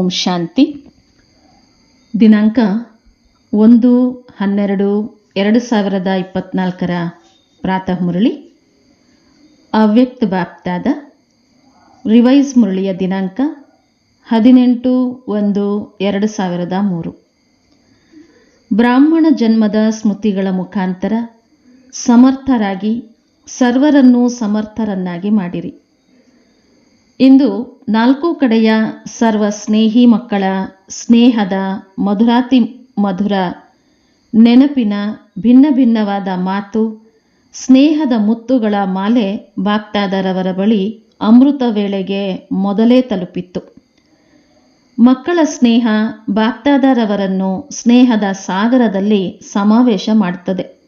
ಓಂ ಶಾಂತಿ. ದಿನಾಂಕ ಒಂದು, ಹನ್ನೆರಡು, ಎರಡು ಸಾವಿರದ ಇಪ್ಪತ್ನಾಲ್ಕರ ಪ್ರಾತಃ ಮುರಳಿ. ಅವ್ಯಕ್ತ ವ್ಯಾಪ್ತಾದ ರಿವೈಸ್ ಮುರಳಿಯ ದಿನಾಂಕ ಹದಿನೆಂಟು, ಒಂದು, ಎರಡು ಸಾವಿರದ ಮೂರು. ಬ್ರಾಹ್ಮಣ ಜನ್ಮದ ಸ್ಮೃತಿಗಳ ಮುಖಾಂತರ ಸಮರ್ಥರಾಗಿ ಸರ್ವರನ್ನು ಸಮರ್ಥರನ್ನಾಗಿ ಮಾಡಿರಿ. ಇಂದು ನಾಲ್ಕು ಕಡೆಯ ಸರ್ವ ಸ್ನೇಹಿ ಮಕ್ಕಳ ಸ್ನೇಹದ ಮಧುರಾತಿ ಮಧುರ ನೆನಪಿನ ಭಿನ್ನ ಭಿನ್ನವಾದ ಮಾತು, ಸ್ನೇಹದ ಮುತ್ತುಗಳ ಮಾಲೆ ಬಾಗ್ದಾದರವರ ಬಳಿ ಅಮೃತ ವೇಳೆಗೆ ಮೊದಲೇ ತಲುಪಿತ್ತು. ಮಕ್ಕಳ ಸ್ನೇಹ ಬಾಗ್ದಾದರವರನ್ನು ಸ್ನೇಹದ ಸಾಗರದಲ್ಲಿ ಸಮಾವೇಶ ಮಾಡುತ್ತದೆ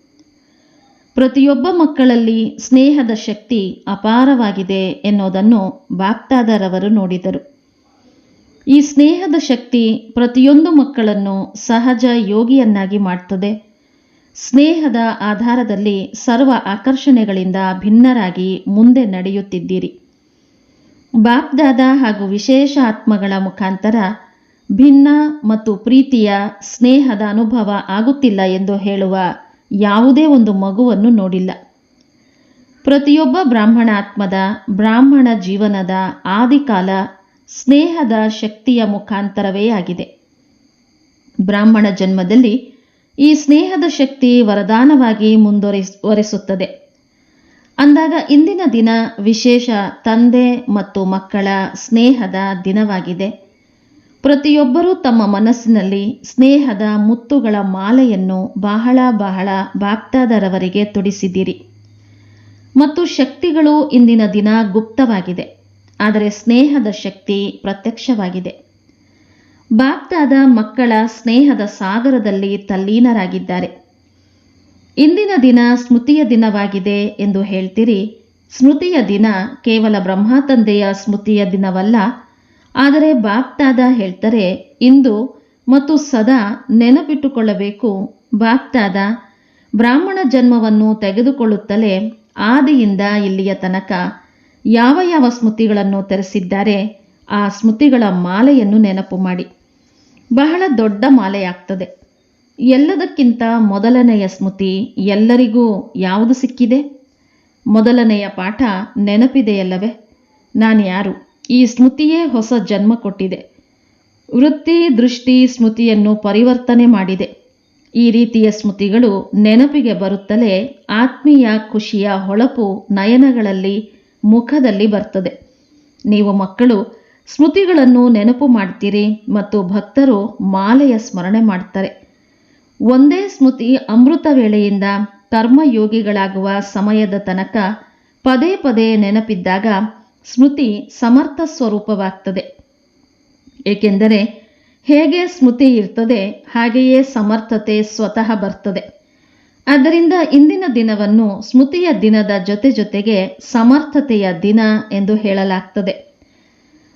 ಪ್ರತಿಯೊಬ್ಬ ಮಕ್ಕಳಲ್ಲಿ ಸ್ನೇಹದ ಶಕ್ತಿ ಅಪಾರವಾಗಿದೆ ಎನ್ನುವುದನ್ನು ಬಾಪ್ತಾದರವರು ನೋಡಿದರು. ಈ ಸ್ನೇಹದ ಶಕ್ತಿ ಪ್ರತಿಯೊಂದು ಮಕ್ಕಳನ್ನು ಸಹಜ ಯೋಗಿಯನ್ನಾಗಿ ಮಾಡ್ತದೆ. ಸ್ನೇಹದ ಆಧಾರದಲ್ಲಿ ಸರ್ವ ಆಕರ್ಷಣೆಗಳಿಂದ ಭಿನ್ನರಾಗಿ ಮುಂದೆ ನಡೆಯುತ್ತಿದ್ದೀರಿ. ಬಾಪ್ದಾದ ಹಾಗೂ ವಿಶೇಷ ಆತ್ಮಗಳ ಮುಖಾಂತರ ಭಿನ್ನ ಮತ್ತು ಪ್ರೀತಿಯ ಸ್ನೇಹದ ಅನುಭವ ಆಗುತ್ತಿಲ್ಲ ಎಂದು ಹೇಳುವ ಯಾವುದೇ ಒಂದು ಮಗುವನ್ನು ನೋಡಿಲ್ಲ. ಪ್ರತಿಯೊಬ್ಬ ಬ್ರಾಹ್ಮಣ ಆತ್ಮದ ಬ್ರಾಹ್ಮಣ ಜೀವನದ ಆದಿಕಾಲ ಸ್ನೇಹದ ಶಕ್ತಿಯ ಮುಖಾಂತರವೇ ಆಗಿದೆ. ಬ್ರಾಹ್ಮಣ ಜನ್ಮದಲ್ಲಿ ಈ ಸ್ನೇಹದ ಶಕ್ತಿ ವರದಾನವಾಗಿ ಮುಂದುವರಿಸ್ ವರಿಸುತ್ತದೆ ಅಂದಾಗ ಇಂದಿನ ದಿನ ವಿಶೇಷ ತಂದೆ ಮತ್ತು ಮಕ್ಕಳ ಸ್ನೇಹದ ದಿನವಾಗಿದೆ. ಪ್ರತಿಯೊಬ್ಬರೂ ತಮ್ಮ ಮನಸ್ಸಿನಲ್ಲಿ ಸ್ನೇಹದ ಮುತ್ತುಗಳ ಮಾಲೆಯನ್ನು ಬಹಳ ಬಹಳ ಭಕ್ತಾದರವರಿಗೆ ತೊಡಿಸಿದ್ದೀರಿ. ಮತ್ತು ಶಕ್ತಿಗಳು ಇಂದಿನ ದಿನ ಗುಪ್ತವಾಗಿದೆ. ಆದರೆ ಸ್ನೇಹದ ಶಕ್ತಿ ಪ್ರತ್ಯಕ್ಷವಾಗಿದೆ. ಬಾಕ್ತಾದ ಮಕ್ಕಳ ಸ್ನೇಹದ ಸಾಗರದಲ್ಲಿ ತಲ್ಲೀನರಾಗಿದ್ದಾರೆ. ಇಂದಿನ ದಿನ ಸ್ಮೃತಿಯ ದಿನವಾಗಿದೆ ಎಂದು ಹೇಳ್ತೀರಿ. ಸ್ಮೃತಿಯ ದಿನ ಕೇವಲ ಬ್ರಹ್ಮ ತಂದೆಯ ಸ್ಮೃತಿಯ ದಿನವಲ್ಲ ಆದರೆ ಬಾಪ್ತಾದ ಹೇಳ್ತಾರೆ, ಇಂದು ಮತ್ತು ಸದಾ ನೆನಪಿಟ್ಟುಕೊಳ್ಳಬೇಕು, ಬಾಪ್ತಾದ, ಬ್ರಾಹ್ಮಣ ಜನ್ಮವನ್ನು ತೆಗೆದುಕೊಳ್ಳುತ್ತಲೇ ಆದಿಯಿಂದ ಇಲ್ಲಿಯ ತನಕ ಯಾವ ಯಾವ ಸ್ಮೃತಿಗಳನ್ನು ತೆರೆಸಿದ್ದಾರೆ, ಆ ಸ್ಮೃತಿಗಳ ಮಾಲೆಯನ್ನು ನೆನಪು ಮಾಡಿ. ಬಹಳ ದೊಡ್ಡ ಮಾಲೆಯಾಗ್ತದೆ. ಎಲ್ಲದಕ್ಕಿಂತ ಮೊದಲನೆಯ ಸ್ಮೃತಿ ಎಲ್ಲರಿಗೂ ಯಾವುದು ಸಿಕ್ಕಿದೆ? ಮೊದಲನೆಯ ಪಾಠ ನೆನಪಿದೆಯಲ್ಲವೇ? ನಾನು ಯಾರು ಈ ಸ್ಮೃತಿಯೇ ಹೊಸ ಜನ್ಮ ಕೊಟ್ಟಿದೆ. ವೃತ್ತಿ ದೃಷ್ಟಿ ಸ್ಮೃತಿಯನ್ನು ಪರಿವರ್ತನೆ ಮಾಡಿದೆ. ಈ ರೀತಿಯ ಸ್ಮೃತಿಗಳು ನೆನಪಿಗೆ ಬರುತ್ತಲೇ ಆತ್ಮೀಯ ಖುಷಿಯ ಹೊಳಪು ನಯನಗಳಲ್ಲಿ ಮುಖದಲ್ಲಿ ಬರ್ತದೆ. ನೀವು ಮಕ್ಕಳು, ಸ್ಮೃತಿಗಳನ್ನು ನೆನಪು ಮಾಡ್ತೀರಿ ಮತ್ತು ಭಕ್ತರು ಮಾಲೆಯ ಸ್ಮರಣೆ ಮಾಡ್ತಾರೆ. ಒಂದೇ ಸ್ಮೃತಿ ಅಮೃತ ವೇಳೆಯಿಂದ ಕರ್ಮಯೋಗಿಗಳಾಗುವ ಸಮಯದ ತನಕ ಪದೇ ಪದೇ ನೆನಪಿದ್ದಾಗ ಸ್ಮೃತಿ ಸಮರ್ಥ ಸ್ವರೂಪವಾಗ್ತದೆ. ಏಕೆಂದರೆ ಹೇಗೆ ಸ್ಮೃತಿ ಇರ್ತದೆ, ಹಾಗೆಯೇ ಸಮರ್ಥತೆ ಸ್ವತಃ ಬರ್ತದೆ. ಆದ್ದರಿಂದ ಇಂದಿನ ದಿನವನ್ನು ಸ್ಮೃತಿಯ ದಿನದ ಜೊತೆ ಜೊತೆಗೆ ಸಮರ್ಥತೆಯ ದಿನ ಎಂದು ಹೇಳಲಾಗ್ತದೆ.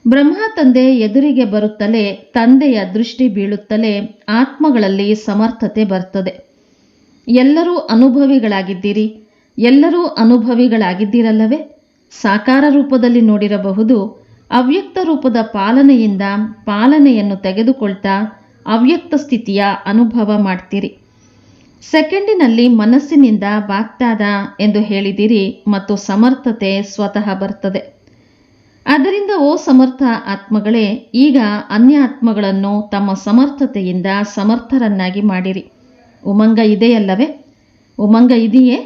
ಬ್ರಹ್ಮ ತಂದೆ ಎದುರಿಗೆ ಬರುತ್ತಲೇ, ತಂದೆಯ ದೃಷ್ಟಿ ಬೀಳುತ್ತಲೇ ಆತ್ಮಗಳಲ್ಲಿ ಸಮರ್ಥತೆ ಬರ್ತದೆ. ಎಲ್ಲರೂ ಅನುಭವಿಗಳಾಗಿದ್ದೀರಿ, ಎಲ್ಲರೂ ಅನುಭವಿಗಳಾಗಿದ್ದೀರಲ್ಲವೇ? ಸಾಕಾರ ರೂಪದಲ್ಲಿ ನೋಡಿರಬಹುದು, ಅವ್ಯಕ್ತ ರೂಪದ ಪಾಲನೆಯಿಂದ ಪಾಲನೆಯನ್ನು ತೆಗೆದುಕೊಳ್ತಾ ಅವ್ಯಕ್ತ ಸ್ಥಿತಿಯ ಅನುಭವ ಮಾಡ್ತೀರಿ. ಸೆಕೆಂಡಿನಲ್ಲಿ ಮನಸ್ಸಿನಿಂದ ಬಾಗ್ತಾದ ಎಂದು ಹೇಳಿದಿರಿ ಮತ್ತು ಸಮರ್ಥತೆ ಸ್ವತಃ ಬರ್ತದೆ. ಅದರಿಂದ ಓ ಸಮರ್ಥ ಆತ್ಮಗಳೇ, ಈಗ ಅನ್ಯ ಆತ್ಮಗಳನ್ನು ತಮ್ಮ ಸಮರ್ಥತೆಯಿಂದ ಸಮರ್ಥರನ್ನಾಗಿ ಮಾಡಿರಿ. ಉಮಂಗ ಇದೆಯಲ್ಲವೇ? ಉಮಂಗ ಇದೆಯೇ?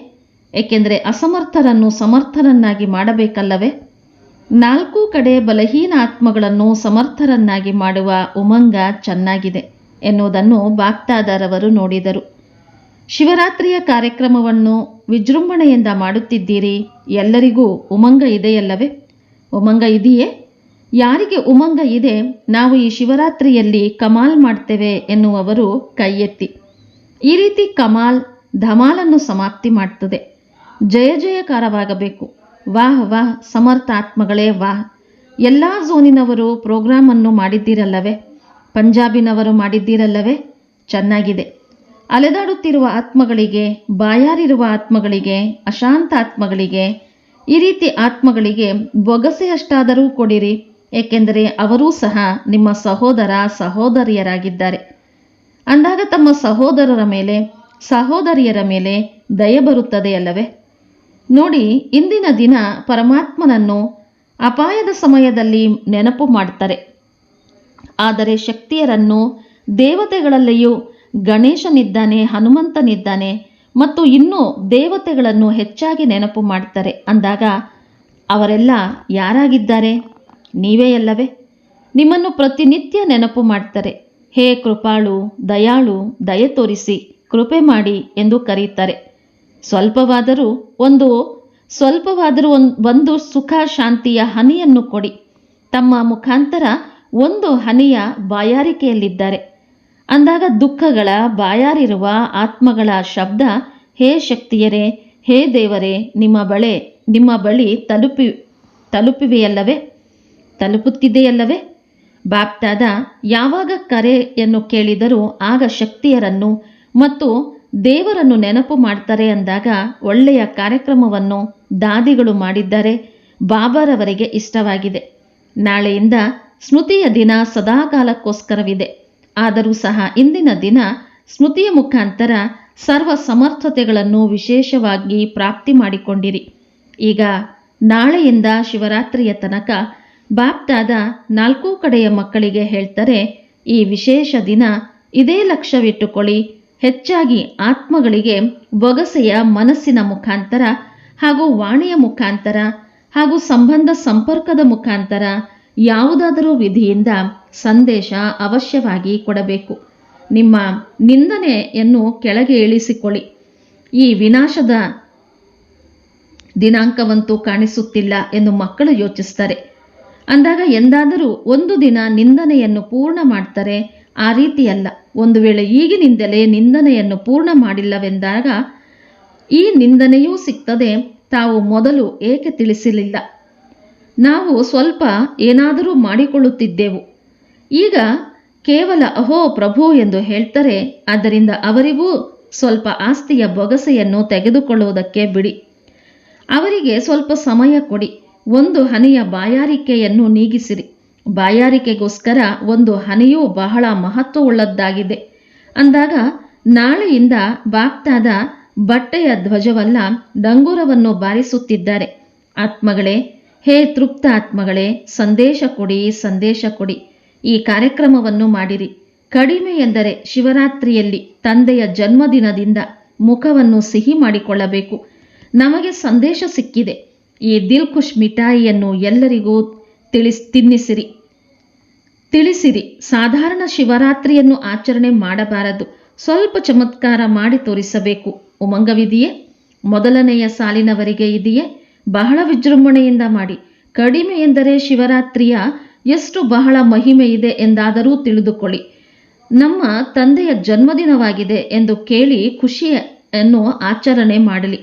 ಏಕೆಂದರೆ ಅಸಮರ್ಥರನ್ನು ಸಮರ್ಥರನ್ನಾಗಿ ಮಾಡಬೇಕಲ್ಲವೇ? ನಾಲ್ಕು ಕಡೆ ಬಲಹೀನ ಆತ್ಮಗಳನ್ನು ಸಮರ್ಥರನ್ನಾಗಿ ಮಾಡುವ ಉಮಂಗ ಚೆನ್ನಾಗಿದೆ ಎನ್ನುವುದನ್ನು ಬಾಗ್ತಾದರವರು ನೋಡಿದರು. ಶಿವರಾತ್ರಿಯ ಕಾರ್ಯಕ್ರಮವನ್ನು ವಿಜೃಂಭಣೆಯಿಂದ ಮಾಡುತ್ತಿದ್ದೀರಿ, ಎಲ್ಲರಿಗೂ ಉಮಂಗ ಇದೆಯಲ್ಲವೇ? ಉಮಂಗ ಇದೆಯೇ? ಯಾರಿಗೆ ಉಮಂಗ ಇದೆ, ನಾವು ಈ ಶಿವರಾತ್ರಿಯಲ್ಲಿ ಕಮಾಲ್ ಮಾಡ್ತೇವೆ ಎನ್ನುವವರು ಕೈ ಎತ್ತಿ ಈ ರೀತಿ ಕಮಾಲ್ ಧಮಾಲನ್ನು ಸಮಾಪ್ತಿ ಮಾಡ್ತದೆ. ಜಯ ಜಯಕಾರವಾಗಬೇಕು. ವಾಹ್ ವಾಹ್ ಸಮರ್ಥ ಆತ್ಮಗಳೇ ವಾಹ್. ಎಲ್ಲ ಝೋನಿನವರು ಪ್ರೋಗ್ರಾಮನ್ನು ಮಾಡಿದ್ದೀರಲ್ಲವೇ? ಪಂಜಾಬಿನವರು ಮಾಡಿದ್ದೀರಲ್ಲವೇ? ಚೆನ್ನಾಗಿದೆ. ಅಲೆದಾಡುತ್ತಿರುವ ಆತ್ಮಗಳಿಗೆ, ಬಾಯಾರಿರುವ ಆತ್ಮಗಳಿಗೆ, ಅಶಾಂತ ಆತ್ಮಗಳಿಗೆ, ಈ ರೀತಿ ಆತ್ಮಗಳಿಗೆ ಬೊಗಸೆಯಷ್ಟಾದರೂ ಕೊಡಿರಿ. ಏಕೆಂದರೆ ಅವರೂ ಸಹ ನಿಮ್ಮ ಸಹೋದರ ಸಹೋದರಿಯರಾಗಿದ್ದಾರೆ. ಅಂದಾಗ ತಮ್ಮ ಸಹೋದರರ ಮೇಲೆ, ಸಹೋದರಿಯರ ಮೇಲೆ ದಯ ಬರುತ್ತದೆ ಅಲ್ಲವೇ? ನೋಡಿ, ಇಂದಿನ ದಿನ ಪರಮಾತ್ಮನನ್ನು ಅಪಾಯದ ಸಮಯದಲ್ಲಿ ನೆನಪು ಮಾಡ್ತಾರೆ ಆದರೆ ಶಕ್ತಿಯರನ್ನು ದೇವತೆಗಳಲ್ಲಿಯೂ ಗಣೇಶನಿದ್ದಾನೆ, ಹನುಮಂತನಿದ್ದಾನೆ ಮತ್ತು ಇನ್ನೂ ದೇವತೆಗಳನ್ನು ಹೆಚ್ಚಾಗಿ ನೆನಪು ಮಾಡ್ತಾರೆ ಅಂದಾಗ, ಅವರೆಲ್ಲ ಯಾರಾಗಿದ್ದಾರೆ? ನೀವೇ ಅಲ್ಲವೇ? ನಿಮ್ಮನ್ನು ಪ್ರತಿನಿತ್ಯ ನೆನಪು ಮಾಡ್ತಾರೆ ಹೇ ಕೃಪಾಳು, ದಯಾಳು, ದಯೆ ತೋರಿಸಿ, ಕೃಪೆ ಮಾಡಿ ಎಂದು ಕರೀತಾರೆ ಸ್ವಲ್ಪವಾದರೂ ಒಂದು ಸ್ವಲ್ಪವಾದರೂ ಒಂದು ಸುಖ ಶಾಂತಿಯ ಹನಿಯನ್ನು ಕೊಡಿ. ತಮ್ಮ ಮುಖಾಂತರ ಒಂದು ಹನಿಯ ಬಾಯಾರಿಕೆಯಲ್ಲಿದ್ದಾರೆ. ಅಂದಾಗ ದುಃಖಗಳ ಬಾಯಾರಿರುವ ಆತ್ಮಗಳ ಶಬ್ದ, ಹೇ ಶಕ್ತಿಯರೇ, ಹೇ ದೇವರೇ, ನಿಮ್ಮ ಬಳೆ, ನಿಮ್ಮ ಬಳಿ ತಲುಪಿ, ತಲುಪಿವೆಯಲ್ಲವೇ? ತಲುಪುತ್ತಿದೆಯಲ್ಲವೇ? ಬಾಪ್ತಾದ ಯಾವಾಗ ಕರೆಯನ್ನು ಕೇಳಿದರೂ ಆಗ ಶಕ್ತಿಯರನ್ನು ಮತ್ತು ದೇವರನ್ನು ನೆನಪು ಮಾಡ್ತಾರೆ ಅಂದಾಗ ಒಳ್ಳೆಯ ಕಾರ್ಯಕ್ರಮವನ್ನು ದಾದಿಗಳು ಮಾಡಿದ್ದಾರೆ ಬಾಬಾರವರಿಗೆ ಇಷ್ಟವಾಗಿದೆ. ನಾಳೆಯಿಂದ ಸ್ಮೃತಿಯ ದಿನ ಸದಾಕಾಲಕ್ಕೋಸ್ಕರವಿದೆ. ಆದರೂ ಸಹ ಇಂದಿನ ದಿನ ಸ್ಮೃತಿಯ ಮುಖಾಂತರ ಸರ್ವ ಸಮರ್ಥತೆಗಳನ್ನು ವಿಶೇಷವಾಗಿ ಪ್ರಾಪ್ತಿ ಮಾಡಿಕೊಂಡಿರಿ. ಈಗ ನಾಳೆಯಿಂದ ಶಿವರಾತ್ರಿಯ ತನಕ ಬಾಪ್ತಾದ ನಾಲ್ಕೂ ಕಡೆಯ ಮಕ್ಕಳಿಗೆ ಹೇಳ್ತಾರೆ, ಈ ವಿಶೇಷ ದಿನ ಇದೇ ಲಕ್ಷ್ಯವಿಟ್ಟುಕೊಳ್ಳಿ ಹೆಚ್ಚಾಗಿ ಆತ್ಮಗಳಿಗೆ ಬೊಗಸೆಯ ಮನಸ್ಸಿನ ಮುಖಾಂತರ ಹಾಗೂ ವಾಣಿಯ ಮುಖಾಂತರ ಹಾಗೂ ಸಂಬಂಧ ಸಂಪರ್ಕದ ಮುಖಾಂತರ ಯಾವುದಾದರೂ ವಿಧಿಯಿಂದ ಸಂದೇಶ ಅವಶ್ಯವಾಗಿ ಕೊಡಬೇಕು. ನಿಮ್ಮ ನಿಂದನೆಯನ್ನು ಕೆಳಗೆ ಇಳಿಸಿಕೊಳ್ಳಿ. ಈ ವಿನಾಶದ ದಿನಾಂಕವಂತೂ ಕಾಣಿಸುತ್ತಿಲ್ಲ ಎಂದು ಮಕ್ಕಳು ಯೋಚಿಸ್ತಾರೆ ಅಂದಾಗ ಎಂದಾದರೂ ಒಂದು ದಿನ ನಿಂದನೆಯನ್ನು ಪೂರ್ಣ ಮಾಡ್ತಾರೆ ಆ ರೀತಿಯಲ್ಲ. ಒಂದು ವೇಳೆ ಈಗಿನಿಂದಲೇ ನಿಂದನೆಯನ್ನು ಪೂರ್ಣ ಮಾಡಿಲ್ಲವೆಂದಾಗ ಈ ನಿಂದನೆಯೂ ಸಿಗ್ತದೆ. ತಾವು ಮೊದಲು ಏಕೆ ತಿಳಿಸಲಿಲ್ಲ? ನಾವು ಸ್ವಲ್ಪ ಏನಾದರೂ ಮಾಡಿಕೊಳ್ಳುತ್ತಿದ್ದೆವು. ಈಗ ಕೇವಲ ಅಹೋ ಪ್ರಭು ಎಂದು ಹೇಳ್ತಾರೆ. ಆದ್ದರಿಂದ ಅವರಿಗೂ ಸ್ವಲ್ಪ ಆಸ್ತಿಯ ಬೊಗಸೆಯನ್ನು ತೆಗೆದುಕೊಳ್ಳುವುದಕ್ಕೆ ಬಿಡಿ. ಅವರಿಗೆ ಸ್ವಲ್ಪ ಸಮಯ ಕೊಡಿ. ಒಂದು ಹನಿಯ ಬಾಯಾರಿಕೆಯನ್ನು ನೀಗಿಸಿರಿ. ಬಾಯಾರಿಕೆಗೋಸ್ಕರ ಒಂದು ಹನಿಯೂ ಬಹಳ ಮಹತ್ವವುಳ್ಳದ್ದಾಗಿದೆ. ಅಂದಾಗ ನಾಳೆಯಿಂದ ವಾಕ್ತಾದ ಬಟ್ಟೆಯ ಧ್ವಜವಲ್ಲ ಡಂಗೂರವನ್ನು ಬಾರಿಸುತ್ತಿದ್ದಾರೆ. ಆತ್ಮಗಳೇ, ಹೇ ತೃಪ್ತ ಆತ್ಮಗಳೇ ಸಂದೇಶ ಕೊಡಿ ಸಂದೇಶ ಕೊಡಿ. ಈ ಕಾರ್ಯಕ್ರಮವನ್ನು ಮಾಡಿರಿ. ಕಡಿಮೆ ಎಂದರೆ ಶಿವರಾತ್ರಿಯಲ್ಲಿ ತಂದೆಯ ಜನ್ಮದಿನದಿಂದ ಮುಖವನ್ನು ಸಿಹಿ ಮಾಡಿಕೊಳ್ಳಬೇಕು. ನಮಗೆ ಸಂದೇಶ ಸಿಕ್ಕಿದೆ. ಈ ದಿಲ್ ಖುಷ್ ಮಿಠಾಯಿಯನ್ನು ಎಲ್ಲರಿಗೂ ತಿಳಿಸ್, ತಿನ್ನಿಸಿರಿ. ತಿಳಿಸಿರಿ. ಸಾಧಾರಣ ಶಿವರಾತ್ರಿಯನ್ನು ಆಚರಣೆ ಮಾಡಬಾರದು. ಸ್ವಲ್ಪ ಚಮತ್ಕಾರ ಮಾಡಿ ತೋರಿಸಬೇಕು. ಉಮಂಗವಿದೆಯೇ? ಮೊದಲನೆಯ ಸಾಲಿನವರಿಗೆ ಇದೆಯೇ? ಬಹಳ ವಿಜೃಂಭಣೆಯಿಂದ ಮಾಡಿ. ಕಡಿಮೆ ಎಂದರೆ ಶಿವರಾತ್ರಿಯ ಎಷ್ಟು ಬಹಳ ಮಹಿಮೆ ಇದೆ ಎಂದಾದರೂ ತಿಳಿದುಕೊಳ್ಳಿ. ನಮ್ಮ ತಂದೆಯ ಜನ್ಮದಿನವಾಗಿದೆ ಎಂದು ಕೇಳಿ ಖುಷಿಯನ್ನು ಆಚರಣೆ ಮಾಡಲಿ.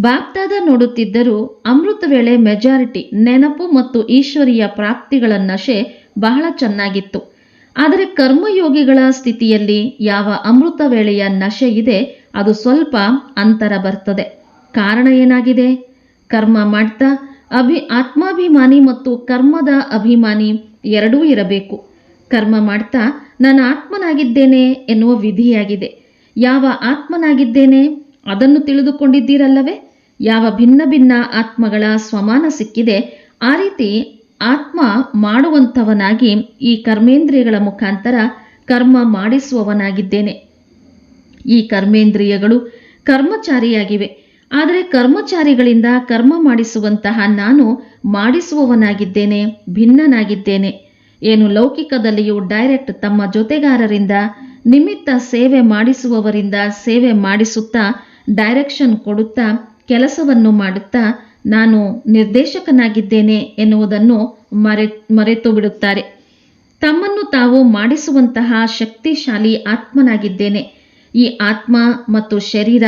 ಬಾಗ್ದಾದ ನೋಡುತ್ತಿದ್ದರೂ ಅಮೃತ ವೇಳೆ ಮೆಜಾರಿಟಿ, ನೆನಪು ಮತ್ತು ಈಶ್ವರಿಯ ಪ್ರಾಪ್ತಿಗಳ ನಶೆ ಬಹಳ ಚೆನ್ನಾಗಿತ್ತು. ಆದರೆ ಕರ್ಮಯೋಗಿಗಳ ಸ್ಥಿತಿಯಲ್ಲಿ ಯಾವ ಅಮೃತ ವೇಳೆಯ ನಶೆ ಇದೆ, ಅದು ಸ್ವಲ್ಪ ಅಂತರ ಬರ್ತದೆ. ಕಾರಣ ಏನಾಗಿದೆ? ಕರ್ಮ ಮಾಡ್ತಾ ಅಭಿ ಆತ್ಮಾಭಿಮಾನಿ ಮತ್ತು ಕರ್ಮದ ಅಭಿಮಾನಿ ಎರಡೂ ಇರಬೇಕು. ಕರ್ಮ ಮಾಡ್ತಾ ನಾನು ಆತ್ಮನಾಗಿದ್ದೇನೆ ಎನ್ನುವ ವಿಧಿಯಾಗಿದೆ. ಯಾವ ಆತ್ಮನಾಗಿದ್ದೇನೆ ಅದನ್ನು ತಿಳಿದುಕೊಂಡಿದ್ದೀರಲ್ಲವೇ? ಯಾವ ಭಿನ್ನ ಭಿನ್ನ ಆತ್ಮಗಳ ಸ್ವಮಾನ ಸಿಕ್ಕಿದೆ, ಆ ರೀತಿ ಆತ್ಮ ಮಾಡುವಂಥವನಾಗಿ ಈ ಕರ್ಮೇಂದ್ರಿಯಗಳ ಮುಖಾಂತರ ಕರ್ಮ ಮಾಡಿಸುವವನಾಗಿದ್ದೇನೆ. ಈ ಕರ್ಮೇಂದ್ರಿಯಗಳು ಕರ್ಮಚಾರಿಯಾಗಿವೆ. ಆದರೆ ಕರ್ಮಚಾರಿಗಳಿಂದ ಕರ್ಮ ಮಾಡಿಸುವಂತಹ ನಾನು ಮಾಡಿಸುವವನಾಗಿದ್ದೇನೆ, ಭಿನ್ನನಾಗಿದ್ದೇನೆ. ಏನು ಲೌಕಿಕದಲ್ಲಿಯೂ ಡೈರೆಕ್ಟ್ ತಮ್ಮ ಜೊತೆಗಾರರಿಂದ, ನಿಮಿತ್ತ ಸೇವೆ ಮಾಡಿಸುವವರಿಂದ ಸೇವೆ ಮಾಡಿಸುತ್ತಾ, ಡೈರೆಕ್ಷನ್ ಕೊಡುತ್ತಾ, ಕೆಲಸವನ್ನು ಮಾಡುತ್ತಾ ನಾನು ನಿರ್ದೇಶಕನಾಗಿದ್ದೇನೆ ಎನ್ನುವುದನ್ನು ಮರೆ ಮರೆತು ಬಿಡುತ್ತಾರೆ ತಮ್ಮನ್ನು ತಾವು ಮಾಡಿಸುವಂತಹ ಶಕ್ತಿಶಾಲಿ ಆತ್ಮನಾಗಿದ್ದೇನೆ. ಈ ಆತ್ಮ ಮತ್ತು ಶರೀರ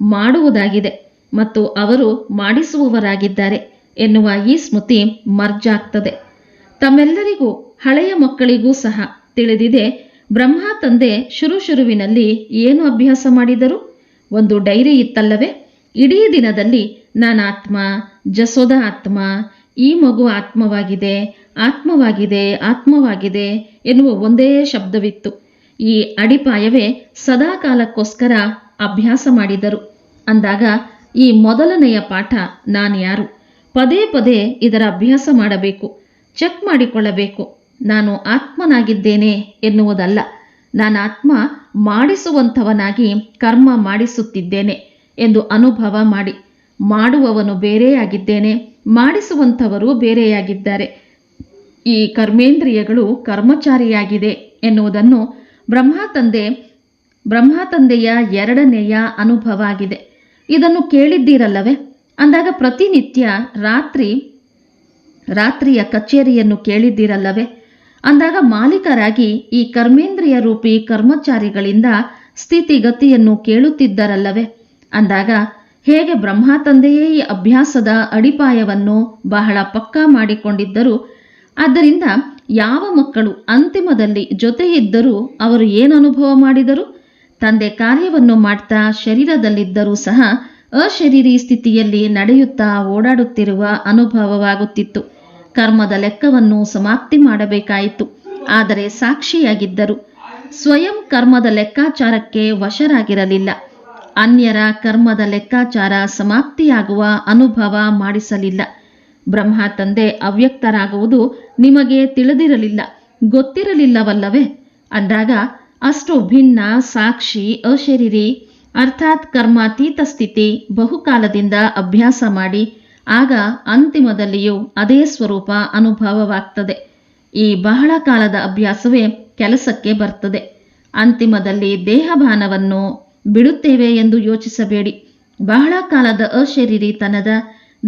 ಮಾಡುವುದಾಗಿದೆ ಮತ್ತು ಅವರು ಮಾಡಿಸುವವರಾಗಿದ್ದಾರೆ ಎನ್ನುವ ಈ ಸ್ಮೃತಿ ಮರ್ಜಾಗ್ತದೆ. ತಮ್ಮೆಲ್ಲರಿಗೂ, ಹಳೆಯ ಮಕ್ಕಳಿಗೂ ಸಹ ತಿಳಿದಿದೆ, ಬ್ರಹ್ಮ ತಂದೆ ಶುರು ಶುರುವಿನಲ್ಲಿ ಏನು ಅಭ್ಯಾಸ ಮಾಡಿದರು? ಒಂದು ಡೈರಿ ಇತ್ತಲ್ಲವೇ? ಇಡೀ ದಿನದಲ್ಲಿ ನಾನು ಆತ್ಮ ಜಸೋದ ಆತ್ಮ, ಈ ಮಗು ಆತ್ಮವಾಗಿದೆ ಆತ್ಮವಾಗಿದೆ ಆತ್ಮವಾಗಿದೆ ಎನ್ನುವ ಒಂದೇ ಶಬ್ದವಿತ್ತು. ಈ ಅಡಿಪಾಯವೇ ಸದಾ ಕಾಲಕ್ಕೋಸ್ಕರ ಅಭ್ಯಾಸ ಮಾಡಿದರು. ಅಂದಾಗ ಈ ಮೊದಲನೆಯ ಪಾಠ ನಾನು ಯಾರು ಪದೇ ಪದೇ ಇದರ ಅಭ್ಯಾಸ ಮಾಡಬೇಕು, ಚೆಕ್ ಮಾಡಿಕೊಳ್ಳಬೇಕು. ನಾನು ಆತ್ಮನಾಗಿದ್ದೇನೆ ಎನ್ನುವುದಲ್ಲ. ನಾನು ಆತ್ಮ ಮಾಡಿಸುವಂಥವನಾಗಿ ಕರ್ಮ ಮಾಡಿಸುತ್ತಿದ್ದೇನೆ ಎಂದು ಅನುಭವ ಮಾಡಿ. ಮಾಡುವವನು ಬೇರೆಯಾಗಿದ್ದೇನೆ, ಮಾಡಿಸುವಂಥವರು ಬೇರೆಯಾಗಿದ್ದಾರೆ. ಈ ಕರ್ಮೇಂದ್ರಿಯಗಳು ಕರ್ಮಚಾರಿಯಾಗಿದೆ ಎನ್ನುವುದನ್ನು ಬ್ರಹ್ಮ ತಂದೆ, ಬ್ರಹ್ಮ ತಂದೆಯ ಎರಡನೆಯ ಅನುಭವ ಆಗಿದೆ ಇದನ್ನು ಕೇಳಿದ್ದೀರಲ್ಲವೇ? ಅಂದಾಗ ಪ್ರತಿನಿತ್ಯ ರಾತ್ರಿ, ರಾತ್ರಿಯ ಕಚೇರಿಯನ್ನು ಕೇಳಿದ್ದೀರಲ್ಲವೇ? ಅಂದಾಗ ಮಾಲೀಕರಾಗಿ ಈ ಕರ್ಮೇಂದ್ರಿಯ ರೂಪಿ ಕರ್ಮಚಾರಿಗಳಿಂದ ಸ್ಥಿತಿಗತಿಯನ್ನು ಕೇಳುತ್ತಿದ್ದರಲ್ಲವೇ? ಅಂದಾಗ ಹೇಗೆ ಬ್ರಹ್ಮ ತಂದೆಯೇ ಈ ಅಭ್ಯಾಸದ ಅಡಿಪಾಯವನ್ನು ಬಹಳ ಪಕ್ಕಾ ಮಾಡಿಕೊಂಡಿದ್ದರು. ಆದ್ದರಿಂದ ಯಾವ ಮಕ್ಕಳು ಅಂತಿಮದಲ್ಲಿ ಜೊತೆಯಿದ್ದರೂ ಅವರು ಏನು ಅನುಭವ ಮಾಡಿದರು? ತಂದೆ ಕಾರ್ಯವನ್ನು ಮಾಡ್ತಾ ಶರೀರದಲ್ಲಿದ್ದರೂ ಸಹ ಅಶರೀರಿ ಸ್ಥಿತಿಯಲ್ಲಿ ನಡೆಯುತ್ತಾ ಓಡಾಡುತ್ತಿರುವ ಅನುಭವವಾಗುತ್ತಿತ್ತು. ಕರ್ಮದ ಲೆಕ್ಕವನ್ನು ಸಮಾಪ್ತಿ ಮಾಡಬೇಕಾಯಿತು. ಆದರೆ ಸಾಕ್ಷಿಯಾಗಿದ್ದರು. ಸ್ವಯಂ ಕರ್ಮದ ಲೆಕ್ಕಾಚಾರಕ್ಕೆ ವಶರಾಗಿರಲಿಲ್ಲ. ಅನ್ಯರ ಕರ್ಮದ ಲೆಕ್ಕಾಚಾರ ಸಮಾಪ್ತಿಯಾಗುವ ಅನುಭವ ಮಾಡಿಸಲಿಲ್ಲ. ಬ್ರಹ್ಮ ತಂದೆ ಅವ್ಯಕ್ತರಾಗುವುದು ನಿಮಗೆ ತಿಳಿದಿರಲಿಲ್ಲ. ಗೊತ್ತಿರಲಿಲ್ಲವಲ್ಲವೇ? ಅಂದಾಗ, ಅಷ್ಟು ಭಿನ್ನ, ಸಾಕ್ಷಿ, ಅಶರೀರಿ, ಅರ್ಥಾತ್ ಕರ್ಮಾತೀತ ಸ್ಥಿತಿ ಬಹುಕಾಲದಿಂದ ಅಭ್ಯಾಸ ಮಾಡಿ, ಆಗ ಅಂತಿಮದಲ್ಲಿಯೂ ಅದೇ ಸ್ವರೂಪ ಅನುಭವವಾಗ್ತದೆ. ಈ ಬಹಳ ಕಾಲದ ಅಭ್ಯಾಸವೇ ಕೆಲಸಕ್ಕೆ ಬರ್ತದೆ. ಅಂತಿಮದಲ್ಲಿ ದೇಹಭಾನವನ್ನು ಬಿಡುತ್ತೇವೆ ಎಂದು ಯೋಚಿಸಬೇಡಿ. ಬಹಳ ಕಾಲದ ಅಶರೀರಿತನದ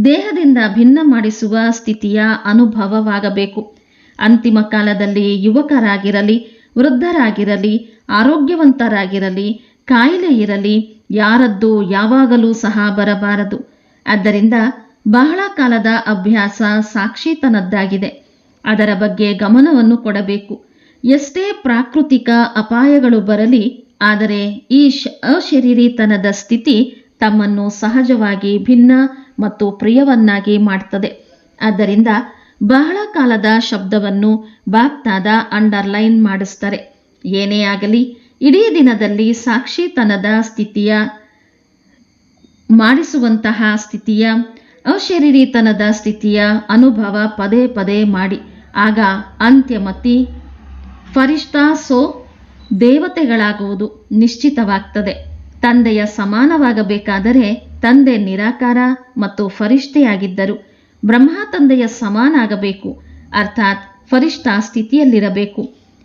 ದೇಹದಿಂದ ಭಿನ್ನ ಮಾಡಿಸುವ ಸ್ಥಿತಿಯ ಅನುಭವವಾಗಬೇಕು. ಅಂತಿಮ ಕಾಲದಲ್ಲಿ ಯುವಕರಾಗಿರಲಿ, ವೃದ್ಧರಾಗಿರಲಿ, ಆರೋಗ್ಯವಂತರಾಗಿರಲಿ, ಕಾಯಿಲೆ ಇರಲಿ, ಯಾರದ್ದು ಯಾವಾಗಲೂ ಸಹ ಬರಬಾರದು. ಆದ್ದರಿಂದ ಬಹಳ ಕಾಲದ ಅಭ್ಯಾಸ ಸಾಕ್ಷಿತನದ್ದಾಗಿದೆ. ಅದರ ಬಗ್ಗೆ ಗಮನವನ್ನು ಕೊಡಬೇಕು. ಎಷ್ಟೇ ಪ್ರಾಕೃತಿಕ ಅಪಾಯಗಳು ಬರಲಿ ಆದರೆ ಈ ಅಶರೀರಿತನದ ಸ್ಥಿತಿ ತಮ್ಮನ್ನು ಸಹಜವಾಗಿ ಭಿನ್ನ ಮತ್ತು ಪ್ರಿಯವನ್ನಾಗಿ ಮಾಡ್ತದೆ. ಆದ್ದರಿಂದ ಬಹಳ ಕಾಲದ ಶಬ್ದವನ್ನು ಬಾಪ್ತಾದ ಅಂಡರ್ಲೈನ್ ಮಾಡಿಸ್ತಾರೆ. ಏನೇ ಆಗಲಿ, ಇಡೀ ದಿನದಲ್ಲಿ ಸಾಕ್ಷಿತನದ ಸ್ಥಿತಿಯ, ಮಾಡಿಸುವಂತಹ ಸ್ಥಿತಿಯ, ಅಶರೀರಿತನದ ಸ್ಥಿತಿಯ ಅನುಭವ ಪದೇ ಪದೇ ಮಾಡಿ. ಆಗ ಅಂತ್ಯಮತಿ ಫರಿಷ್ಠಾ ಸೋ ದೇವತೆಗಳಾಗುವುದು ನಿಶ್ಚಿತವಾಗ್ತದೆ. ತಂದೆಯ ಸಮಾನವಾಗಬೇಕಾದರೆ ತಂದೆ ನಿರಾಕಾರ ಮತ್ತು ಫರಿಷ್ಠೆಯಾಗಿದ್ದರು. ಬ್ರಹ್ಮ ತಂದೆಯ ಸಮಾನಾಗಬೇಕು, ಅರ್ಥಾತ್ ಫರಿಷ್ಠ ಸ್ಥಿತಿಯಲ್ಲಿರಬೇಕು.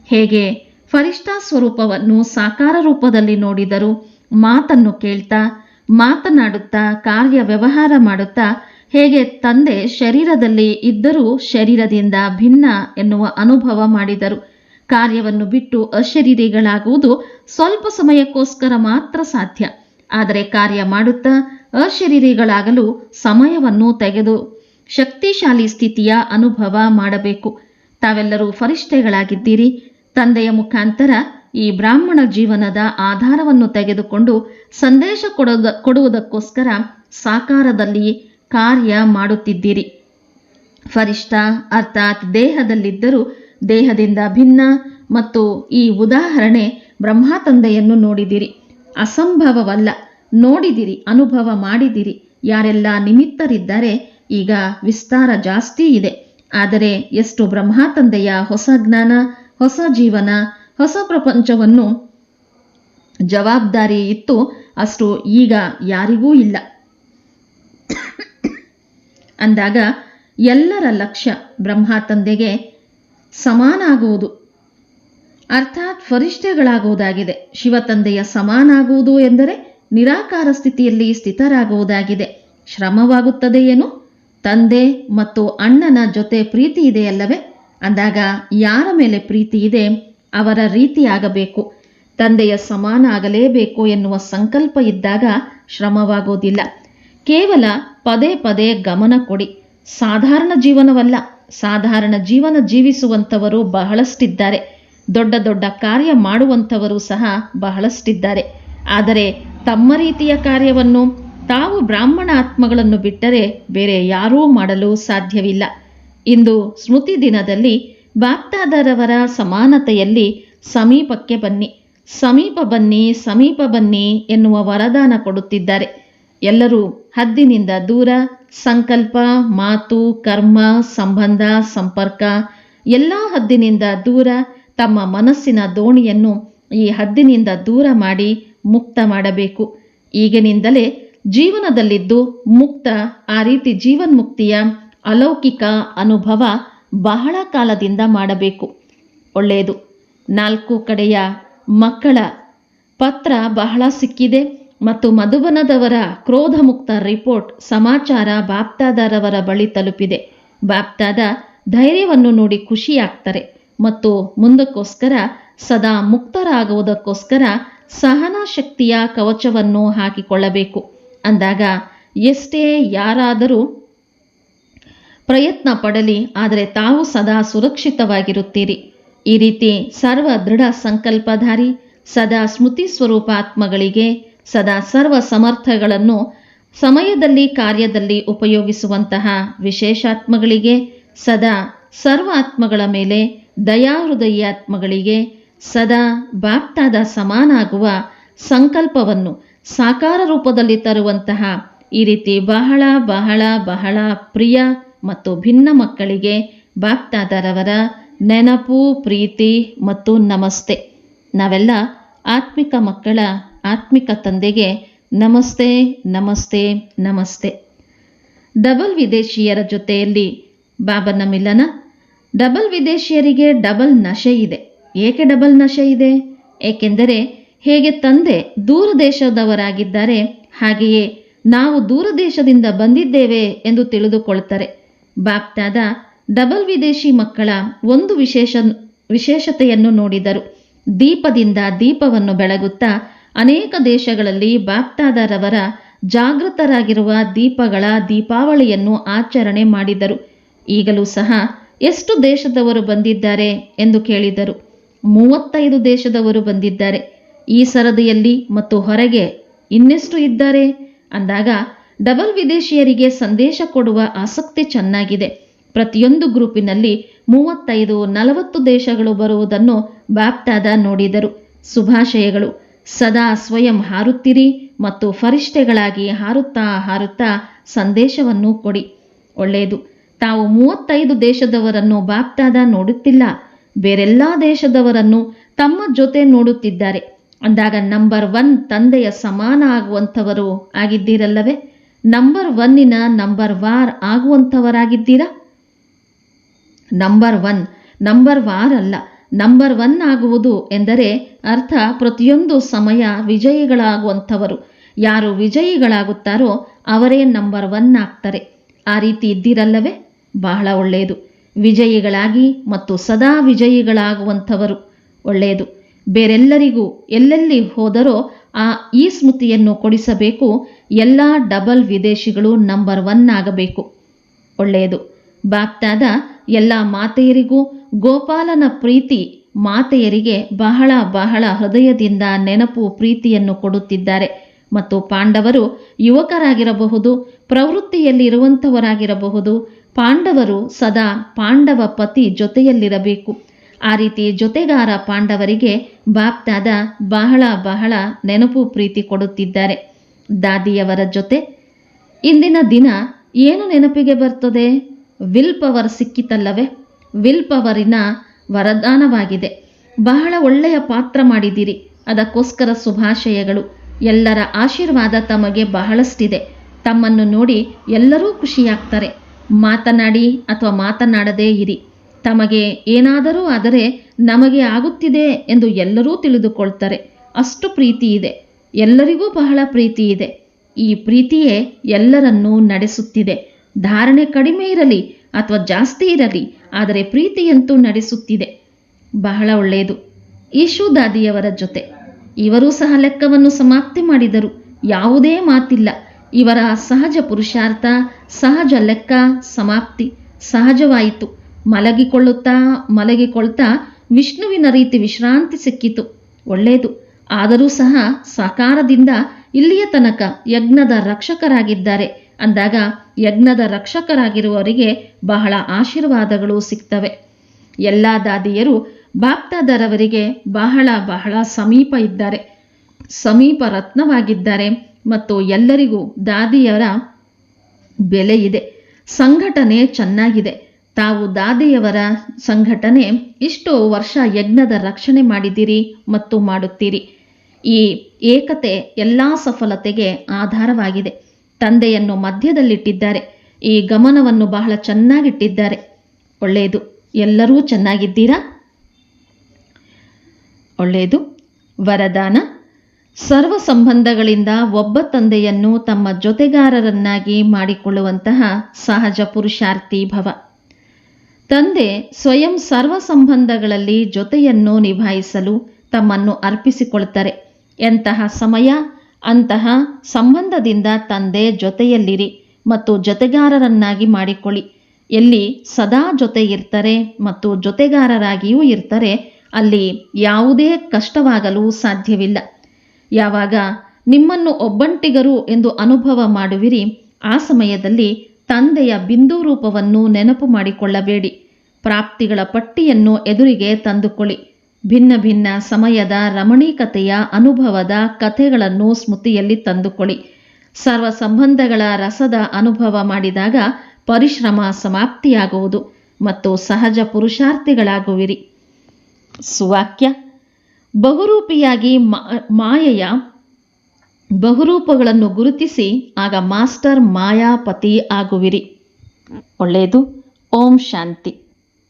ಹೇಗೆ? ಫರಿಷ್ಠ ಸ್ವರೂಪವನ್ನು ಸಾಕಾರ ರೂಪದಲ್ಲಿ ನೋಡಿದರು ಮಾತನ್ನು ಕೇಳ್ತಾ, ಮಾತನಾಡುತ್ತಾ ಕಾರ್ಯ ವ್ಯವಹಾರ ಮಾಡುತ್ತಾ, ಹೇಗೆ ತಂದೆ ಶರೀರದಲ್ಲಿ ಇದ್ದರೂ ಶರೀರದಿಂದ ಭಿನ್ನ ಎನ್ನುವ ಅನುಭವ ಮಾಡಿದರು. ಕಾರ್ಯವನ್ನು ಬಿಟ್ಟು ಅಶರೀರಿಗಳಾಗುವುದು ಸ್ವಲ್ಪ ಸಮಯಕ್ಕೋಸ್ಕರ ಮಾತ್ರ ಸಾಧ್ಯ. ಆದರೆ ಕಾರ್ಯ ಮಾಡುತ್ತಾ ಅಶರೀರಿಗಳಾಗಲು ಸಮಯವನ್ನು ತೆಗೆದು ಶಕ್ತಿಶಾಲಿ ಸ್ಥಿತಿಯ ಅನುಭವ ಮಾಡಬೇಕು. ತಾವೆಲ್ಲರೂ ಫರಿಷ್ಠೆಗಳಾಗಿದ್ದೀರಿ. ತಂದೆಯ ಮುಖಾಂತರ ಈ ಬ್ರಾಹ್ಮಣ ಜೀವನದ ಆಧಾರವನ್ನು ತೆಗೆದುಕೊಂಡು ಸಂದೇಶ ಕೊಡೋದ ಕೊಡುವುದಕ್ಕೋಸ್ಕರ ಸಾಕಾರದಲ್ಲಿ ಕಾರ್ಯ ಮಾಡುತ್ತಿದ್ದೀರಿ. ಫರಿಷ್ಠ, ಅರ್ಥಾತ್ ದೇಹದಲ್ಲಿದ್ದರೂ ದೇಹದಿಂದ ಭಿನ್ನ ಮತ್ತು ಈ ಉದಾಹರಣೆ ಬ್ರಹ್ಮ ತಂದೆಯನ್ನು ನೋಡಿದಿರಿ. ಅಸಂಭವವಲ್ಲ. ನೋಡಿದಿರಿ, ಅನುಭವ ಮಾಡಿದಿರಿ. ಯಾರೆಲ್ಲ ನಿಮಿತ್ತರಿದ್ದಾರೆ ಈಗ ವಿಸ್ತಾರ ಜಾಸ್ತಿ ಇದೆ. ಆದರೆ ಎಷ್ಟು ಬ್ರಹ್ಮ ತಂದೆಯ ಹೊಸ ಜ್ಞಾನ, ಹೊಸ ಜೀವನ, ಹೊಸ ಪ್ರಪಂಚವನ್ನು ಜವಾಬ್ದಾರಿ ಇತ್ತು ಅಷ್ಟು ಈಗ ಯಾರಿಗೂ ಇಲ್ಲ. ಅಂದಾಗ ಎಲ್ಲರ ಲಕ್ಷ್ಯ ಬ್ರಹ್ಮ ತಂದೆಗೆ ಸಮಾನ ಆಗುವುದು ಅರ್ಥಾತ್ ಫರಿಷ್ಠೆಗಳಾಗುವುದಾಗಿದೆ. ಶಿವತಂದೆಯ ಸಮಾನಾಗುವುದು ಎಂದರೆ ನಿರಾಕಾರ ಸ್ಥಿತಿಯಲ್ಲಿ ಸ್ಥಿತರಾಗುವುದಾಗಿದೆ. ಶ್ರಮವಾಗುತ್ತದೆಯೇನು ತಂದೆ ಮತ್ತು ಅಣ್ಣನ ಜೊತೆ ಪ್ರೀತಿ ಇದೆಯಲ್ಲವೇ ಅಂದಾಗ ಯಾರ ಮೇಲೆ ಪ್ರೀತಿ ಇದೆ? ಅವರ ರೀತಿಯಾಗಬೇಕು ತಂದೆಯ ಸಮಾನ ಆಗಲೇಬೇಕು ಎನ್ನುವ ಸಂಕಲ್ಪ ಇದ್ದಾಗ ಶ್ರಮವಾಗುವುದಿಲ್ಲ. ಕೇವಲ ಪದೇ ಪದೇ ಗಮನ ಕೊಡಿ. ಸಾಧಾರಣ ಜೀವನವಲ್ಲ. ಸಾಧಾರಣ ಜೀವನ ಜೀವಿಸುವಂಥವರು ಬಹಳಷ್ಟಿದ್ದಾರೆ. ದೊಡ್ಡ ದೊಡ್ಡ ಕಾರ್ಯ ಮಾಡುವಂಥವರು ಸಹ ಬಹಳಷ್ಟಿದ್ದಾರೆ. ಆದರೆ ತಮ್ಮ ರೀತಿಯ ಕಾರ್ಯವನ್ನು ತಾವು ಬ್ರಾಹ್ಮಣ ಆತ್ಮಗಳನ್ನು ಬಿಟ್ಟರೆ ಬೇರೆ ಯಾರೂ ಮಾಡಲು ಸಾಧ್ಯವಿಲ್ಲ. ಇಂದು ಸ್ಮೃತಿ ದಿನದಲ್ಲಿ ಬಾಕ್ತಾದರವರ ಸಮಾನತೆಯಲ್ಲಿ ಸಮೀಪಕ್ಕೆ ಬನ್ನಿ. ಸಮೀಪ ಬನ್ನಿ ಸಮೀಪ ಬನ್ನಿ ಎನ್ನುವ ವರದಾನ ಕೊಡುತ್ತಿದ್ದಾರೆ. ಎಲ್ಲರೂ ಹದ್ದಿನಿಂದ ದೂರ, ಸಂಕಲ್ಪ, ಮಾತು, ಕರ್ಮ, ಸಂಬಂಧ, ಸಂಪರ್ಕ, ಎಲ್ಲ ಹದ್ದಿನಿಂದ ದೂರ ತಮ್ಮ ಮನಸ್ಸಿನ ದೋಣಿಯನ್ನು ಈ ಹದ್ದಿನಿಂದ ದೂರ ಮಾಡಿ ಮುಕ್ತ ಮಾಡಬೇಕು. ಈಗಿನಿಂದಲೇ ಜೀವನದಲ್ಲಿದ್ದು ಮುಕ್ತ, ಆ ರೀತಿ ಜೀವನ್ಮುಕ್ತಿಯ ಅಲೌಕಿಕ ಅನುಭವ ಬಹಳ ಕಾಲದಿಂದ ಮಾಡಬೇಕು. ಒಳ್ಳೆಯದು. ನಾಲ್ಕು ಕಡೆಯ ಮಕ್ಕಳ ಪತ್ರ ಬಹಳ ಸಿಕ್ಕಿದೆ. ಮತ್ತು ಮಧುಬನದವರ ಕ್ರೋಧಮುಕ್ತ ರಿಪೋರ್ಟ್ ಸಮಾಚಾರ ಬಾಪ್ತಾದರವರ ಬಳಿ ತಲುಪಿದೆ. ಬಾಪ್ತಾದ ಧೈರ್ಯವನ್ನು ನೋಡಿ ಖುಷಿಯಾಗ್ತಾರೆ ಮತ್ತು ಮುಂದಕ್ಕೋಸ್ಕರ ಸದಾ ಮುಕ್ತರಾಗುವುದಕ್ಕೋಸ್ಕರ ಸಹನಾ ಶಕ್ತಿಯ ಕವಚವನ್ನು ಹಾಕಿಕೊಳ್ಳಬೇಕು. ಅಂದಾಗ ಎಷ್ಟೇ ಯಾರಾದರೂ ಪ್ರಯತ್ನ ಪಡಲಿ, ಆದರೆ ತಾವು ಸದಾ ಸುರಕ್ಷಿತವಾಗಿರುತ್ತೀರಿ. ಈ ರೀತಿ ಸರ್ವ ದೃಢ ಸಂಕಲ್ಪಧಾರಿ ಸದಾ ಸ್ಮೃತಿ ಸ್ವರೂಪ ಆತ್ಮಗಳಿಗೆ ಸದಾ ಸರ್ವ ಸಮರ್ಥಗಳನ್ನು ಸಮಯದಲ್ಲಿ ಕಾರ್ಯದಲ್ಲಿ ಉಪಯೋಗಿಸುವಂತಹ ವಿಶೇಷಾತ್ಮಗಳಿಗೆ ಸದಾ ಸರ್ವ ಆತ್ಮಗಳ ಮೇಲೆ ದಯಾಹೃದಯಾತ್ಮಗಳಿಗೆ ಸದಾ ಬಾಪ್ತಾದ ಸಮಾನಾಗುವ ಸಂಕಲ್ಪವನ್ನು ಸಾಕಾರ ರೂಪದಲ್ಲಿ ತರುವಂತಹ ಈ ರೀತಿ ಬಹಳ ಬಹಳ ಬಹಳ ಪ್ರಿಯ ಮತ್ತು ಭಿನ್ನ ಮಕ್ಕಳಿಗೆ ಬಾಪ್ತಾದರವರ ನೆನಪು, ಪ್ರೀತಿ ಮತ್ತು ನಮಸ್ತೆ. ನಾವೆಲ್ಲ ಆತ್ಮಿಕ ಮಕ್ಕಳ ಆತ್ಮಿಕ ತಂದೆಗೆ ನಮಸ್ತೆ ನಮಸ್ತೆ ನಮಸ್ತೆ. ಡಬಲ್ ವಿದೇಶಿಯರ ಜೊತೆಯಲ್ಲಿ ಬಾಬನ ಮಿಲನ, ಡಬಲ್ ವಿದೇಶಿಯರಿಗೆ ಡಬಲ್ ನಶೆ ಇದೆ. ಏಕೆ ಡಬಲ್ ನಶೆ ಇದೆ? ಏಕೆಂದರೆ ಹೇಗೆ ತಂದೆ ದೂರ ದೇಶದವರಾಗಿದ್ದಾರೆ, ಹಾಗೆಯೇ ನಾವು ದೂರ ದೇಶದಿಂದ ಬಂದಿದ್ದೇವೆ ಎಂದು ತಿಳಿದುಕೊಳ್ತಾರೆ. ಬಾಪ್ತಾದ ಡಬಲ್ ವಿದೇಶಿ ಮಕ್ಕಳ ಒಂದು ವಿಶೇಷ, ವಿಶೇಷತೆಯನ್ನು ನೋಡಿದರು. ದೀಪದಿಂದ ದೀಪವನ್ನು ಬೆಳಗುತ್ತಾ ಅನೇಕ ದೇಶಗಳಲ್ಲಿ ಬಾಪ್ತಾದರವರ ಜಾಗೃತರಾಗಿರುವ ದೀಪಗಳ ದೀಪಾವಳಿಯನ್ನು ಆಚರಣೆ ಮಾಡಿದರು. ಈಗಲೂ ಸಹ ಎಷ್ಟು ದೇಶದವರು ಬಂದಿದ್ದಾರೆ ಎಂದು ಕೇಳಿದರು. ಮೂವತ್ತೈದು ದೇಶದವರು ಬಂದಿದ್ದಾರೆ. ಈ ಸರದಿಯಲ್ಲಿ ಮತ್ತು ಹೊರಗೆ ಇನ್ನೆಷ್ಟು ಇದ್ದಾರೆ? ಅಂದಾಗ ಡಬಲ್ ವಿದೇಶಿಯರಿಗೆ ಸಂದೇಶ ಕೊಡುವ ಆಸಕ್ತಿ ಚೆನ್ನಾಗಿದೆ. ಪ್ರತಿಯೊಂದು ಗ್ರೂಪಿನಲ್ಲಿ ಮೂವತ್ತೈದು ನಲವತ್ತು ದೇಶಗಳು ಬರುವುದನ್ನು ಬಾಪ್ತಾದ ನೋಡಿದರು. ಶುಭಾಶಯಗಳು. ಸದಾ ಸ್ವಯಂ ಹಾರುತ್ತಿರಿ ಮತ್ತು ಫರಿಷ್ಠೆಗಳಾಗಿ ಹಾರುತ್ತಾ ಹಾರುತ್ತಾ ಸಂದೇಶವನ್ನು ಕೊಡಿ. ಒಳ್ಳೆಯದು. ತಾವು ಮೂವತ್ತೈದು ದೇಶದವರನ್ನು ಬಾಪ್ತಾದ ನೋಡುತ್ತಿಲ್ಲ. ಬೇರೆಲ್ಲ ದೇಶದವರನ್ನು ತಮ್ಮ ಜೊತೆ ನೋಡುತ್ತಿದ್ದಾರೆ. ಅಂದಾಗ ನಂಬರ್ ಒನ್ ತಂದೆಯ ಸಮಾನ ಆಗುವಂಥವರು ಆಗಿದ್ದೀರಲ್ಲವೇ? ನಂಬರ್ ಒನ್ನಿನ ನಂಬರ್ ವಾರ್ ಆಗುವಂಥವರಾಗಿದ್ದೀರಾ? ನಂಬರ್ ಒನ್, ನಂಬರ್ ವಾರ್ ಅಲ್ಲ. ನಂಬರ್ ಒನ್ ಆಗುವುದು ಎಂದರೆ ಅರ್ಥ ಪ್ರತಿಯೊಂದು ಸಮಯ ವಿಜಯಿಗಳಾಗುವಂಥವರು. ಯಾರು ವಿಜಯಿಗಳಾಗುತ್ತಾರೋ ಅವರೇ ನಂಬರ್ ಒನ್ ಆಗ್ತಾರೆ. ಆ ರೀತಿ ಇದ್ದಿರಲ್ಲವೇ? ಬಹಳ ಒಳ್ಳೆಯದು. ವಿಜಯಿಗಳಾಗಿ ಮತ್ತು ಸದಾ ವಿಜಯಿಗಳಾಗುವಂಥವರು. ಒಳ್ಳೆಯದು. ಬೇರೆಲ್ಲರಿಗೂ ಎಲ್ಲೆಲ್ಲಿ ಹೋದರೋ ಆ ಈ ಸ್ಮೃತಿಯನ್ನು ಕೊಡಿಸಬೇಕು. ಎಲ್ಲ ಡಬಲ್ ವಿದೇಶಿಗಳು ನಂಬರ್ ಒನ್ ಆಗಬೇಕು. ಒಳ್ಳೆಯದು. ಬಾಪ್ತಾದ ಎಲ್ಲ ಮಾತೆಯರಿಗೂ ಗೋಪಾಲನ ಪ್ರೀತಿ ಮಾತೆಯರಿಗೆ ಬಹಳ ಬಹಳ ಹೃದಯದಿಂದ ನೆನಪು ಪ್ರೀತಿಯನ್ನು ಕೊಡುತ್ತಿದ್ದಾರೆ. ಮತ್ತು ಪಾಂಡವರು ಯುವಕರಾಗಿರಬಹುದು ಪ್ರವೃತ್ತಿಯಲ್ಲಿ ಇರುವಂಥವರಾಗಿರಬಹುದು ಪಾಂಡವರು ಸದಾ ಪಾಂಡವ ಪತಿ ಜೊತೆಯಲ್ಲಿರಬೇಕು. ಆ ರೀತಿ ಜೊತೆಗಾರ ಪಾಂಡವರಿಗೆ ಬಾಪ್ತಾದ ಬಹಳ ಬಹಳ ನೆನಪು ಪ್ರೀತಿ ಕೊಡುತ್ತಿದ್ದಾರೆ. ದಾದಿಯವರ ಜೊತೆ ಇಂದಿನ ದಿನ ಏನು ನೆನಪಿಗೆ ಬರ್ತದೆ? ವಿಲ್ ಪವರ್ ಸಿಕ್ಕಿತಲ್ಲವೇ? ವಿಲ್ ಪವರಿನ ವರದಾನವಾಗಿದೆ. ಬಹಳ ಒಳ್ಳೆಯ ಪಾತ್ರ ಮಾಡಿದಿರಿ ಅದಕ್ಕೋಸ್ಕರ ಶುಭಾಶಯಗಳು. ಎಲ್ಲರ ಆಶೀರ್ವಾದ ತಮಗೆ ಬಹಳಷ್ಟಿದೆ. ತಮ್ಮನ್ನು ನೋಡಿ ಎಲ್ಲರೂ ಖುಷಿಯಾಗ್ತಾರೆ. ಮಾತನಾಡಿ ಅಥವಾ ಮಾತನಾಡದೇ ಇರಿ. ತಮಗೆ ಏನಾದರೂ ಆದರೆ ನಮಗೆ ಆಗುತ್ತಿದೆ ಎಂದು ಎಲ್ಲರೂ ತಿಳಿದುಕೊಳ್ತಾರೆ. ಅಷ್ಟು ಪ್ರೀತಿ ಇದೆ. ಎಲ್ಲರಿಗೂ ಬಹಳ ಪ್ರೀತಿ ಇದೆ. ಈ ಪ್ರೀತಿಯೇ ಎಲ್ಲರನ್ನೂ ನಡೆಸುತ್ತಿದೆ. ಧಾರಣೆ ಕಡಿಮೆ ಇರಲಿ ಅಥವಾ ಜಾಸ್ತಿ ಇರಲಿ, ಆದರೆ ಪ್ರೀತಿಯಂತೂ ನಡೆಸುತ್ತಿದೆ. ಬಹಳ ಒಳ್ಳೆಯದು. ಈಶು ದಾದಿಯವರ ಜೊತೆ. ಇವರೂ ಸಹ ಲೆಕ್ಕವನ್ನು ಸಮಾಪ್ತಿ ಮಾಡಿದರು. ಯಾವುದೇ ಮಾತಿಲ್ಲ. ಇವರ ಸಹಜ ಪುರುಷಾರ್ಥ, ಸಹಜ ಲೆಕ್ಕ ಸಮಾಪ್ತಿ. ಸಹಜವಾಯಿತು. ಮಲಗಿಕೊಳ್ಳುತ್ತಾ, ಮಲಗಿಕೊಳ್ತಾ ವಿಷ್ಣುವಿನ ರೀತಿ ವಿಶ್ರಾಂತಿ ಸಿಕ್ಕಿತು. ಒಳ್ಳೆಯದು. ಆದರೂ ಸಹ ಸಾಕಾರದಿಂದ ಇಲ್ಲಿಯ ತನಕ ಯಜ್ಞದ ರಕ್ಷಕರಾಗಿದ್ದಾರೆ. ಅಂದಾಗ ಯಜ್ಞದ ರಕ್ಷಕರಾಗಿರುವವರಿಗೆ ಬಹಳ ಆಶೀರ್ವಾದಗಳು ಸಿಗ್ತವೆ. ಎಲ್ಲ ದಾದಿಯರು ಬಾಪ್ತಾದರವರಿಗೆ ಬಹಳ ಬಹಳ ಸಮೀಪ ಇದ್ದಾರೆ. ಸಮೀಪ ರತ್ನವಾಗಿದ್ದಾರೆ ಮತ್ತು ಎಲ್ಲರಿಗೂ ದಾದಿಯರ ಬೆಲೆ ಇದೆ. ಸಂಘಟನೆ ಚೆನ್ನಾಗಿದೆ. ತಾವು ದಾದಿಯವರ ಸಂಘಟನೆ ಇಷ್ಟು ವರ್ಷ ಯಜ್ಞದ ರಕ್ಷಣೆ ಮಾಡಿದ್ದೀರಿ ಮತ್ತು ಮಾಡುತ್ತೀರಿ. ಈ ಏಕತೆ ಎಲ್ಲ ಸಫಲತೆಗೆ ಆಧಾರವಾಗಿದೆ. ತಂದೆಯನ್ನು ಮಧ್ಯದಲ್ಲಿಟ್ಟಿದ್ದಾರೆ. ಈ ಗಮನವನ್ನು ಬಹಳ ಚೆನ್ನಾಗಿಟ್ಟಿದ್ದಾರೆ. ಒಳ್ಳೆಯದು. ಎಲ್ಲರೂ ಚೆನ್ನಾಗಿದ್ದೀರಾ? ಒಳ್ಳೆಯದು. ವರದಾನ. ಸರ್ವ ಸಂಬಂಧಗಳಿಂದ ಒಬ್ಬ ತಂದೆಯನ್ನು ತಮ್ಮ ಜೊತೆಗಾರರನ್ನಾಗಿ ಮಾಡಿಕೊಳ್ಳುವಂತಹ ಸಹಜ ಪುರುಷಾರ್ಥಿ ಭವ. ತಂದೆ ಸ್ವಯಂ ಸರ್ವ ಸಂಬಂಧಗಳಲ್ಲಿ ಜೊತೆಯನ್ನು ನಿಭಾಯಿಸಲು ತಮ್ಮನ್ನು ಅರ್ಪಿಸಿಕೊಳ್ತಾರೆ. ಎಂತಹ ಸಮಯ? ಅಂತಹ ಸಂಬಂಧದಿಂದ ತಂದೆ ಜೊತೆಯಲ್ಲಿರಿ ಮತ್ತು ಜೊತೆಗಾರರನ್ನಾಗಿ ಮಾಡಿಕೊಳ್ಳಿ. ಎಲ್ಲಿ ಸದಾ ಜೊತೆ ಇರ್ತಾರೆ ಮತ್ತು ಜೊತೆಗಾರರಾಗಿಯೂ ಇರ್ತಾರೆ, ಅಲ್ಲಿ ಯಾವುದೇ ಕಷ್ಟವಾಗಲು ಸಾಧ್ಯವಿಲ್ಲ. ಯಾವಾಗ ನಿಮ್ಮನ್ನು ಒಬ್ಬಂಟಿಗರು ಎಂದು ಅನುಭವ ಮಾಡುವಿರಿ, ಆ ಸಮಯದಲ್ಲಿ ತಂದೆಯ ಬಿಂದು ರೂಪವನ್ನು ನೆನಪು ಮಾಡಿಕೊಳ್ಳಬೇಡಿ. ಪ್ರಾಪ್ತಿಗಳ ಪಟ್ಟಿಯನ್ನು ಎದುರಿಗೆ ತಂದುಕೊಳ್ಳಿ. ಭಿನ್ನ ಭಿನ್ನ ಸಮಯದ ರಮಣೀಕತೆಯ ಅನುಭವದ ಕಥೆಗಳನ್ನು ಸ್ಮೃತಿಯಲ್ಲಿ ತಂದುಕೊಳ್ಳಿ. ಸರ್ವ ಸಂಬಂಧಗಳ ರಸದ ಅನುಭವ ಮಾಡಿದಾಗ ಪರಿಶ್ರಮ ಸಮಾಪ್ತಿಯಾಗುವುದು ಮತ್ತು ಸಹಜ ಪುರುಷಾರ್ಥಿಗಳಾಗುವಿರಿ. ಸುವಾಕ್ಯ. ಬಹುರೂಪಿಯಾಗಿ ಮಾಯೆಯ ಬಹುರೂಪಗಳನ್ನು ಗುರುತಿಸಿ ಆಗ ಮಾಸ್ಟರ್ ಮಾಯಾಪತಿ ಆಗುವಿರಿ. ಒಳ್ಳೆಯದು. ಓಂ ಶಾಂತಿ.